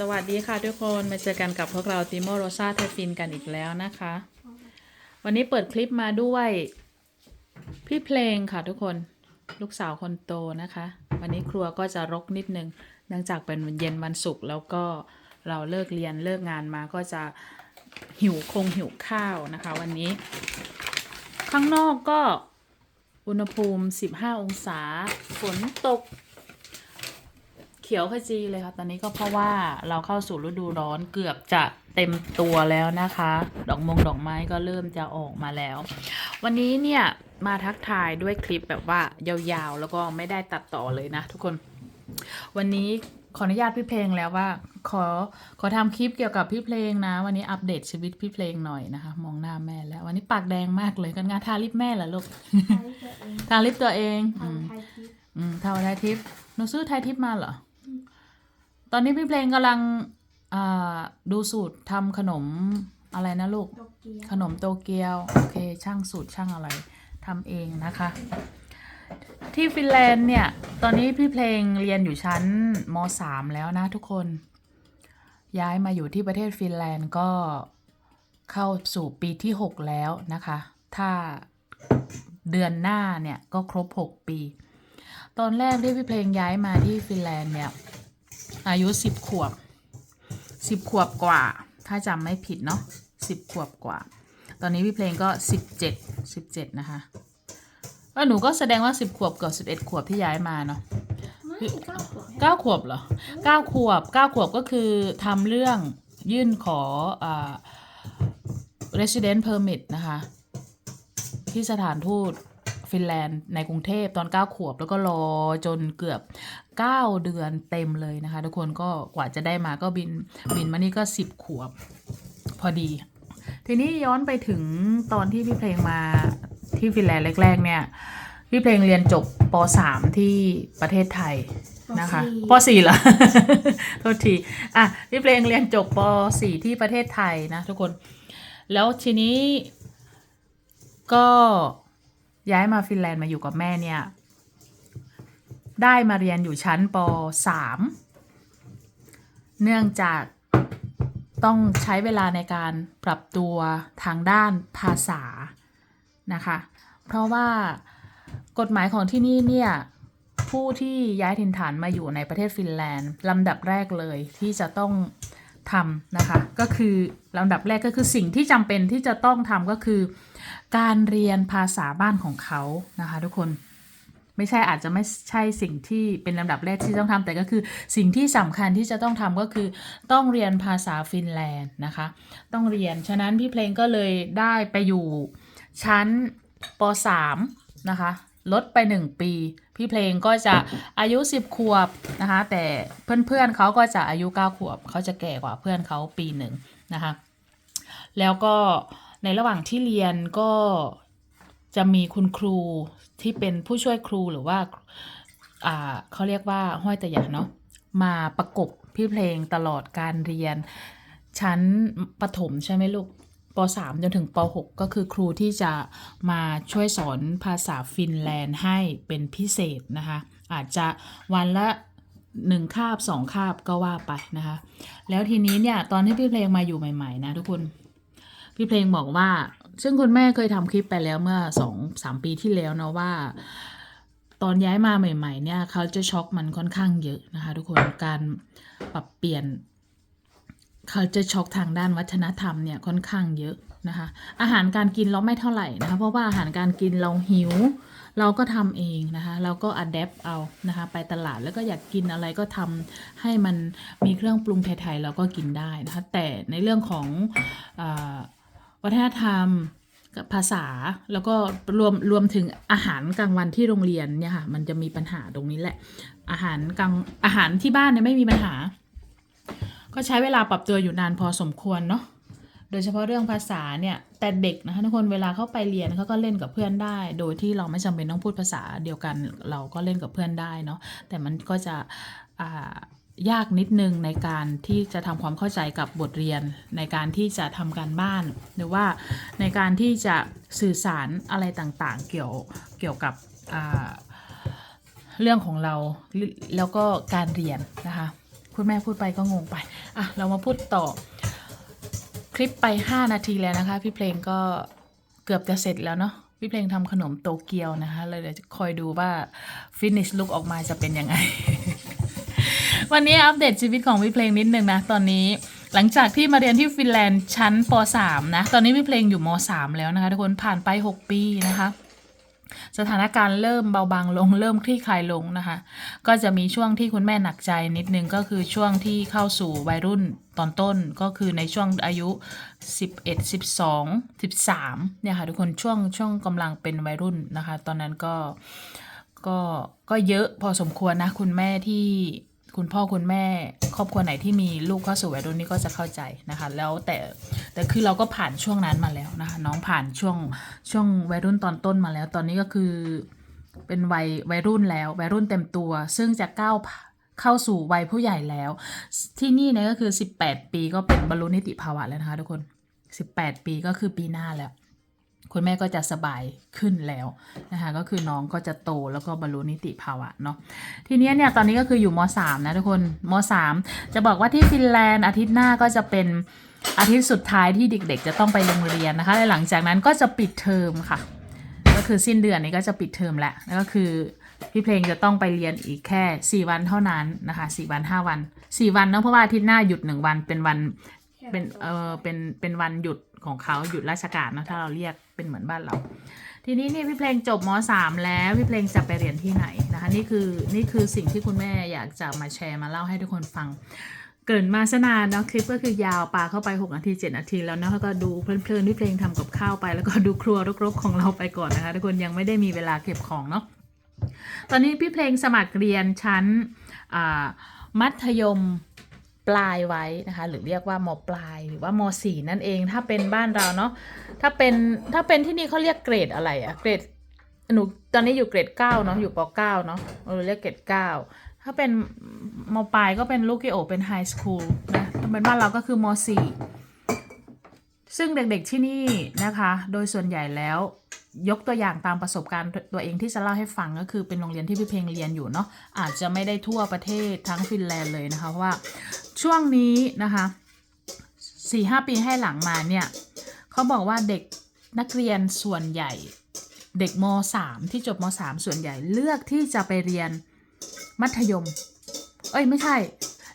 สวัสดีค่ะทุกคนมาเจอกันกับพวกเราติโมโรซาเทฟินกันอีกแล้วนะคะ วันนี้เปิดคลิปมาด้วยพี่เพลงค่ะทุกคนลูกสาวคนโตนะคะ วันนี้ครัวก็จะรกนิดนึงเนื่องจากเป็นเย็นวันศุกร์แล้วก็เราเลิกเรียนเลิกงานมาก็จะหิวคงหิวข้าวนะคะ วันนี้ ข้างนอกก็อุณหภูมิ 15 องศาฝนตก เขียวขจีเลยค่ะ ตอนนี้ก็เพราะว่าเราเข้าสู่ฤดูร้อนเกือบจะเต็มตัวแล้วนะคะ ดอกมงดอกไม้ก็เริ่มจะออกมาแล้ว วันนี้เนี่ยมาทักทายด้วยคลิปแบบว่ายาวๆ แล้วก็ไม่ได้ตัดต่อเลยนะทุกคน วันนี้ขออนุญาตพี่เพลงแล้วว่า ขอขอทำคลิปเกี่ยวกับพี่เพลงนะ วันนี้อัปเดตชีวิตพี่เพลงหน่อยนะคะ มองหน้าแม่แล้ว วันนี้ปากแดงมากเลยกันงานทาลิปแม่เหรอลูกทาลิปตัวเองอืมทำไทยทิพย์อืมเท่าไทยทิปหนูซื้อไทยทิปมาเหรอ ตอนนี้พี่เพลงกำลังอ่าดูสูตรทำขนมอะไรนะลูกโตเกียวขนมโตเกียว โอเค ช่างสูตรช่างอะไรทำเองนะคะ ที่ฟินแลนด์เนี่ย ตอนนี้พี่เพลงเรียนอยู่ชั้นม .3 แล้วนะทุกคน ย้ายมาอยู่ที่ประเทศฟินแลนด์ก็เข้าสู่ปีที่ 6 แล้วนะคะ ถ้าเดือนหน้าเนี่ยก็ครบ 6 ปี ตอนแรกที่พี่เพลงย้ายมาที่ฟินแลนด์เนี่ย อายุ10ขวบ10ขวบกว่า ถ้าจำไม่ผิดเนาะ10ขวบกว่า ตอนนี้พี่เพลงก็17 17นะคะก็หนูก็แสดงว่า10ขวบกับ11ขวบที่ย้ายมาเนาะไม่เก้าขวบเก้าขวบเหรอเก้าขวบเก้าขวบก็คือทำเรื่องยื่นขออ่า resident permit นะคะ ที่สถานทูตฟินแลนด์ในกรุงเทพตอน 9 ขวบแล้วก็รอจนเกือบ 9 เดือนเต็มเลยนะคะ ทุกคนก็กว่าจะได้มาก็บินบินมานี่ก็ 10 ขวบ พอดี ทีนี้ย้อนไปถึงตอนที่พี่เพลงมาที่ฟินแลนด์แรก ๆ เนี่ย พี่เพลงเรียนจบป .3 ที่ประเทศไทยนะคะป .4 เหรอโทษทีอะพี่เพลงเรียนจบป .4 ที่ประเทศไทยนะทุกคน แล้วทีนี้ก็ย้ายมาฟินแลนด์มาอยู่กับแม่เนี่ย ได้มาเรียนอยู่ชั้นป .3 เนื่องจากต้องใช้เวลาในการปรับตัวทางด้านภาษานะคะ เพราะว่ากฎหมายของที่นี่เนี่ยผู้ที่ย้ายถิ่นฐานมาอยู่ในประเทศฟินแลนด์ลำดับแรกเลยที่จะต้องทำนะคะ ก็คือลำดับแรกก็คือสิ่งที่จำเป็นที่จะต้องทำก็คือ การเรียนภาษาบ้านของเขานะคะทุกคน ไม่ใช่อาจจะไม่ใช่สิ่งที่เป็นลำดับแรกที่ต้องทำแต่ก็คือสิ่งที่สำคัญที่จะต้องทำก็คือต้องเรียนภาษาฟินแลนด์นะคะ ต้องเรียน ฉะนั้นพี่เพลงก็เลยได้ไปอยู่ชั้นป .3 นะคะลดไป 1 ปี พี่เพลงก็จะอายุ 10 ขวบนะคะ แต่เพื่อนๆเขาก็จะอายุ 9 ขวบ เขาจะแก่กว่าเพื่อนเขาปีหนึ่งนะคะ แล้วก็ในระหว่างที่เรียนก็ จะมีคุณครูที่เป็นผู้ช่วยครูหรือว่าอ่าเขาเรียกว่าห้อยตะหยาเนาะมาประกบพี่เพลงตลอดการเรียน ชั้นประถมใช่ไหมลูกป .3 จนถึงป .6 ก็คือครูที่จะมาช่วยสอนภาษาฟินแลนด์ให้เป็นพิเศษนะคะ อาจจะวันละหนึ่งคาบสองคาบก็ว่าไปนะคะ แล้วทีนี้เนี่ยตอนที่พี่เพลงมาอยู่ใหม่ ๆ นะทุกคน พี่เพลงบอกว่า ซึ่งคุณแม่เคยทำคลิปไปแล้วเมื่อสองสามปีที่แล้วเนาะว่า ตอนย้ายมาใหม่ ๆ เนี่ยเขาจะช็อกมันค่อนข้างเยอะนะคะ ทุกคนการปรับเปลี่ยนเขาจะช็อกทางด้านวัฒนธรรมเนี่ยค่อนข้างเยอะนะคะ อาหารการกินเราไม่เท่าไหร่นะคะเพราะว่าอาหารการกินเราหิว เราก็ทำเองนะคะเราก็อัดแอปเอานะคะไปตลาดแล้วก็อยากกินอะไรก็ทำให้มันมีเครื่องปรุงไทยๆเราก็กินได้นะคะแต่ในเรื่องของอา วัฒนธรรมกับภาษาแล้วก็รวมรวมถึงอาหารกลางวันที่โรงเรียนเนี่ยค่ะมันจะมีปัญหาตรงนี้แหละ อาหารกลางอาหารที่บ้านเนี่ยไม่มีปัญหา ก็ใช้เวลาปรับตัวอยู่นานพอสมควรเนาะโดยเฉพาะเรื่องภาษาเนี่ยแต่เด็กนะคะทุกคนเวลาเข้าไปเรียนเขาก็เล่นกับเพื่อนได้ โดยที่เราไม่จำเป็นต้องพูดภาษาเดียวกัน เราก็เล่นกับเพื่อนได้เนาะแต่มันก็จะอ่า ยากนิดนึงในการที่จะทำความเข้าใจกับบทเรียน ในการที่จะทำการบ้าน หรือว่าในการที่จะสื่อสารอะไรต่างๆ เกี่ยวเกี่ยวกับเรื่องของเราแล้วก็การเรียนนะคะคุณแม่พูดไปก็งงไปอะเรามาพูดต่อ คลิปไป 5 นาทีแล้วนะคะ พี่เพลงก็เกือบจะเสร็จแล้วเนาะพี่เพลงทำขนมโตเกียวนะคะเลยเดี๋ยวคอยดูว่าฟินิชลุกออกมาจะเป็นยังไง วันนี้อัปเดตชีวิตของพี่เพลงนิดนึงนะ ตอนนี้หลังจากที่มาเรียนที่ฟินแลนด์ชั้นป .3 นะ ตอนนี้พี่เพลงอยู่ม .3 แล้วนะคะทุกคนผ่านไป 6 ปีนะคะสถานการณ์เริ่มเบาบางลง เริ่มคลี่คลายลงนะคะ ก็จะมีช่วงที่คุณแม่หนักใจนิดนึงก็คือช่วงที่เข้าสู่วัยรุ่นตอนต้นก็คือในช่วงอายุ 11 12 13เนี่ยค่ะทุกคนช่วงช่วงกำลังเป็นวัยรุ่นนะคะ ตอนนั้นก็ก็ก็เยอะพอสมควรนะคุณแม่ที่ คุณพ่อคุณแม่ครอบครัวไหนที่มีลูกเข้าสู่วัยรุ่นนี่ก็จะเข้าใจนะคะ แล้วแต่แต่คือเราก็ผ่านช่วงนั้นมาแล้วนะคะ น้องผ่านช่วงช่วงวัยรุ่นตอนต้นมาแล้ว ตอนนี้ก็คือเป็นวัยวัยรุ่นแล้ววัยรุ่นเต็มตัว ซึ่งจะก้าวเข้าสู่วัยผู้ใหญ่แล้ว ที่นี่เนี่ยก็คือ 18 ปีก็เป็นบรรลุนิติภาวะแล้วนะคะทุกคน 18 ปีก็คือปีหน้าแล้ว คุณแม่ก็จะสบายขึ้นแล้วนะคะก็คือน้องก็จะโตแล้วก็บรรลุนิติภาวะเนาะทีเนี้ยเนี่ยตอนนี้ก็คืออยู่ม .3 นะทุกคนม .3 จะบอกว่าที่ฟินแลนด์อาทิตย์หน้าก็จะเป็นอาทิตย์สุดท้ายที่เด็ก ๆ จะต้องไปโรงเรียนนะคะและหลังจากนั้นก็จะปิดเทอมค่ะ ก็คือสิ้นเดือนนี้ก็จะปิดเทอมแหล้วแล้วก็คือพี่เพลงจะต้องไปเรียนอีกแค่ 4 วันเท่านั้นนะคะ4วัน 5 วัน 4 วันเนาะเพราะว่าอาทิตย์หน้าหยุด 1 วันเป็นวันเป็นเออเป็นเป็นวันหยุด ของเขาหยุดราชการเนะถ้าเราเรียกเป็นเหมือนบ้านเรา ทีนี้นี่พี่เพลงจบม .3 แล้วพี่เพลงจะไปเรียนที่ไหนนะคะนี่คือนี่คือสิ่งที่คุณแม่อยากจะมาแชร์มาเล่าให้ทุกคนฟัง เกินมาสนานเนาะคลิปก็คือยาวปาเข้าไป 6 นาที 7 นาทีแล้วเนาะแล้วก็ดูเพลินๆที่เพลงทำกับข้าวไป แล้วก็ดูครัวรกๆของเราไปก่อนนะคะทุกคนยังไม่ได้มีเวลาเก็บของเนาะตอนนี้พี่เพลงสมัครเรียนชั้นมัธยม ปลายไว้นะคะ หรือเรียกว่ามปลายหรือว่ามสี่นั่นเอง ถ้าเป็นบ้านเราเนาะถ้าเป็นถ้าเป็นที่นี่เขาเรียกเกรดอะไรอะเกรดหนูตอนนี้อยู่เกรดเก้าเนาะอยู่ปเก้าเนาะเออเรียกเกรดเก้าถ้าเป็นมปลายก็เป็นลูกกิโอเป็นไฮสคูลนะถ้าเป็นบ้านเราก็คือมสี่ซึ่งเด็กๆที่นี่นะคะ โดยส่วนใหญ่แล้วยกตัวอย่างตามประสบการณ์ตัวเองที่จะเล่าให้ฟังก็คือเป็นโรงเรียนที่พี่เพลงเรียนอยู่เนาะอาจจะไม่ได้ทั่วประเทศทั้งฟินแลนด์เลยนะคะเพราะว่า ช่วงนี้นะคะสี่ห้าปีให้หลังมาเนี่ยเขาบอกว่าเด็กนักเรียนส่วนใหญ่ เด็กมสามที่จบมสามส่วนใหญ่เลือกที่จะไปเรียนมัธยม เอ้ยไม่ใช่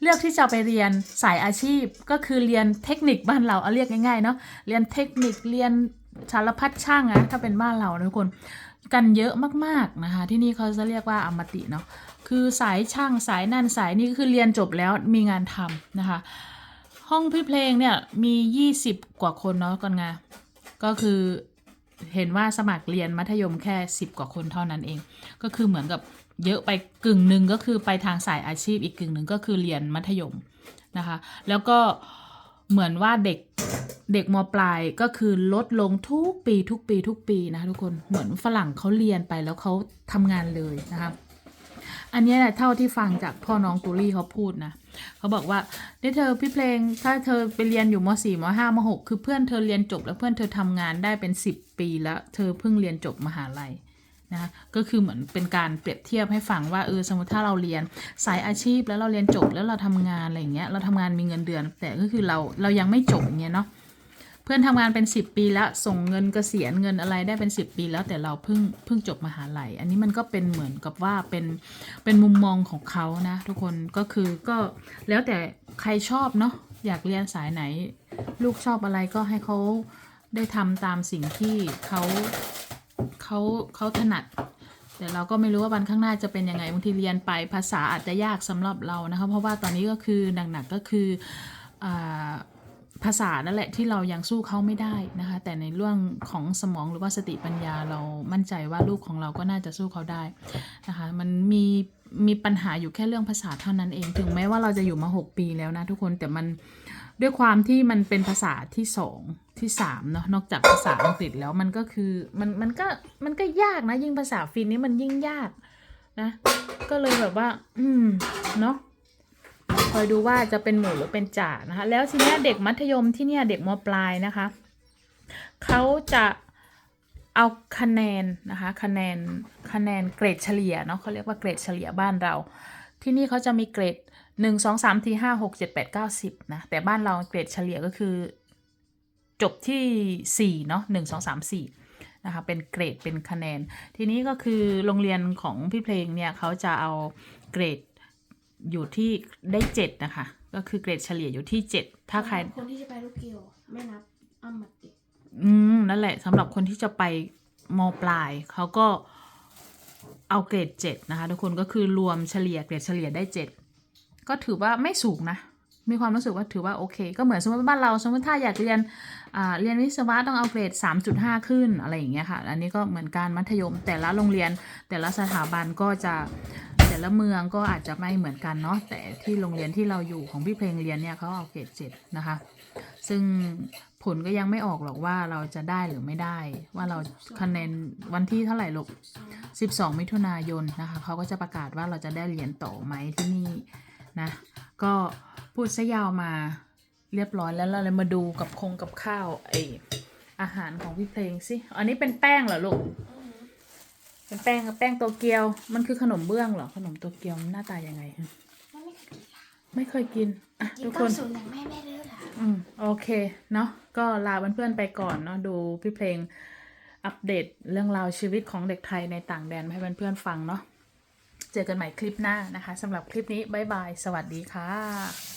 เลือกที่จะไปเรียนสายอาชีพก็คือเรียนเทคนิคบ้านเราเอาเรียกง่ายๆเนาะเรียนเทคนิคเรียนสารพัดช่างอะถ้าเป็นบ้านเรานะทุกคน กันเยอะมากๆนะคะ ที่นี่เขาจะเรียกว่าอมติเนาะคือสายช่างสายนั่นสายนี่ก็คือเรียนจบแล้วมีงานทำนะคะ ห้องพี่เพลงเนี่ยมี 20 กว่าคนเนาะก่อนไงก็คือเห็นว่าสมัครเรียนมัธยมแค่ 10 กว่าคนเท่านั้นเอง ก็คือเหมือนกับเยอะไปกึ่งหนึ่งก็คือไปทางสายอาชีพอีกกึ่งหนึ่งก็คือเรียนมัธยมนะคะ แล้วก็เหมือนว่าเด็ก เด็กมปลายก็คือลดลงทุกปีทุกปีทุกปีนะทุกคนเหมือนฝรั่งเขาเรียนไปแล้วเขาทำงานเลยนะคะอันเนี้ยเท่าที่ฟังจากพ่อน้องตูรี่เขาพูดนะเขาบอกว่านี่เธอพี่เพลงถ้าเธอไปเรียนอยู่ม .4 ม .5 ม .6 คือเพื่อนเธอเรียนจบแล้วเพื่อนเธอทำงานได้เป็น10ปีแล้วเธอเพิ่งเรียนจบมหาลัยนะก็คือเหมือนเป็นการเปรียบเทียบให้ฟังว่าเออสมมติถ้าเราเรียนสายอาชีพแล้วเราเรียนจบแล้วเราทำงานอะไรอย่างเงี้ยเราทำงานมีเงินเดือน แต่ก็คือเราเรายังไม่จบเงี้ยเนาะ เพื่อนทำงานเป็น 10 ปีแล้วส่งเงินเกษียณเงินอะไรได้เป็น 10 ปีแล้วแต่เราเพิ่งเพิ่งจบมหาลัย อันนี้มันก็เป็นเหมือนกับว่าเป็นเป็นมุมมองของเขานะทุกคนก็คือก็แล้วแต่ใครชอบเนาะอยากเรียนสายไหน ลูกชอบอะไรก็ให้เขาได้ทำตามสิ่งที่เขาเขาเขาถนัด แต่เราก็ไม่รู้ว่าวันข้างหน้าจะเป็นยังไงบางทีเรียนไปภาษาอาจจะยากสำหรับเรานะคะเพราะว่าตอนนี้ก็คือหนักๆก็คืออา ภาษานั่นแหละที่เรายังสู้เขาไม่ได้นะคะ แต่ในเรื่องของสมองหรือว่าสติปัญญาเรามั่นใจว่าลูกของเราก็น่าจะสู้เขาได้นะคะ มันมีมีปัญหาอยู่แค่เรื่องภาษาเท่านั้นเอง ถึงแม้ว่าเราจะอยู่มา 6 ปีแล้วนะทุกคนแต่มันด้วยความที่มันเป็นภาษาที่สองที่สามเนาะนอกจากภาษาอังกฤษแล้วมันก็คือมันมันก็มันก็ยากนะยิ่งภาษาฟินนี่มันยิ่งยากนะ ก็เลยแบบว่า อืมเนาะ อยดูว่าจะเป็นหมูหรือเป็นจ่านะคะ แล้วทีนี้เด็กมัธยมที่เนี่ยเด็กมปลายนะคะเขาจะเอาคะแนนนะคะคะแนนคะแนนเกรดเฉลี่ยเนาะเขาเรียกว่าเกรดเฉลี่ยบ้านเรา ที่นี่เขาจะมีเกรดหนึ่งสองสามทีห้าหกเจ็ดแปดเก้าสิบนะแต่บ้านเราเกรดเฉลี่ยก็คือ จบที่สี่เนาะหนึ่งสองสามสี่นะคะเป็นเกรดเป็นคะแนน ทีนี้ก็คือโรงเรียนของพี่เพลงเนี่ยเขาจะเอาเกรด อยู่ที่ได้เจ็ดนะคะ ก็คือเกรดเฉลี่ยอยู่ที่เจ็ดถ้าใคร คนที่จะไปลูกเกียวไม่นับอ้ำมัดติอืมนั่นแหละสำหรับคนที่จะไปมปลายเขาก็เอาเกรดเจ็ดนะคะทุกคนก็คือรวมเฉลี่ยเกรดเฉลี่ยได้เจ็ดก็ถือว่าไม่สูงนะ มีความรู้สึกว่าถือว่าโอเค ก็เหมือนสมมติบ้านเราสมมติถ้าอยากเรียนอ่าเรียนวิศวะต้องเอาเกรด 3.5 ขึ้นอะไรอย่างเงี้ยค่ะ อันนี้ก็เหมือนการมัธยมแต่ละโรงเรียนแต่ละสถาบันก็จะ แต่ละเมืองก็อาจจะไม่เหมือนกันเนาะแต่ที่โรงเรียนที่เราอยู่ของพี่เพลงเรียนเนี่ยเขาเอาเกรดเจ็ดนะคะ ซึ่งผลก็ยังไม่ออกหรอกว่าเราจะได้หรือไม่ได้ ว่าเราคะแนนวันที่เท่าไหร่ลูกสอง12 มิถุนายนนะคะเขาก็จะประกาศว่าเราจะได้เหรียนต่อไหมที่นี่นะก็พูดซะยาวมาเรียบร้อยแล้วเราเลยมาดูกับคงกับข้าวไออาหารของพี่เพลงสิอันนี้เป็นแป้งเหรอลูก เป็นแป้งแป้งโตเกียว มันคือขนมเบื้องเหรอ ขนมโตเกียวมันหน้าตายังไงมันไม่เคยกินละไม่เคยกินอะกินทุกคต้นสูตรอย่างแม่แม่เด้อล่ะอืมโอเค เนาะก็ลาเพื่อนๆไปก่อนเนาะดูพี่เพลงอัปเดตเรื่องราวชีวิตของเด็กไทยในต่างแดนมาให้เพื่อนๆฟังเนาะเจอกันใหม่คลิปหน้านะคะสำหรับคลิปนี้บ๊ายบาย สวัสดีค่ะ